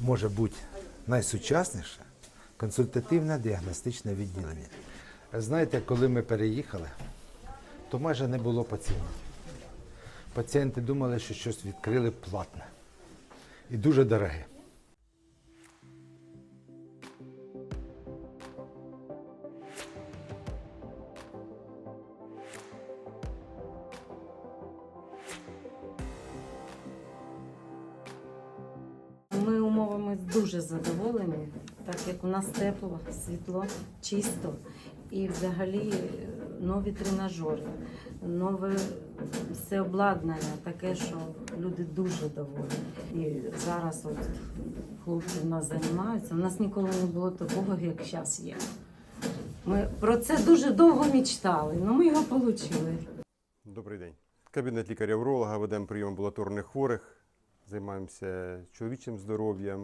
може бути найсучасніше консультативне діагностичне відділення. Знаєте, коли ми переїхали, то майже не було пацієнтів. Пацієнти думали, що щось відкрили платне і дуже дороге. Дуже задоволені, так як у нас тепло, світло, чисто і взагалі е, нові тренажери, нове все обладнання, таке, що люди дуже доволі. І зараз от хлопці в нас займаються. У нас ніколи не було такого, як зараз є. Ми про це дуже довго мечтали, але ми його отримали. Добрий день. Кабінет лікаря-уролога, ведемо прийом амбулаторних хворих, займаємося чоловічим здоров'ям,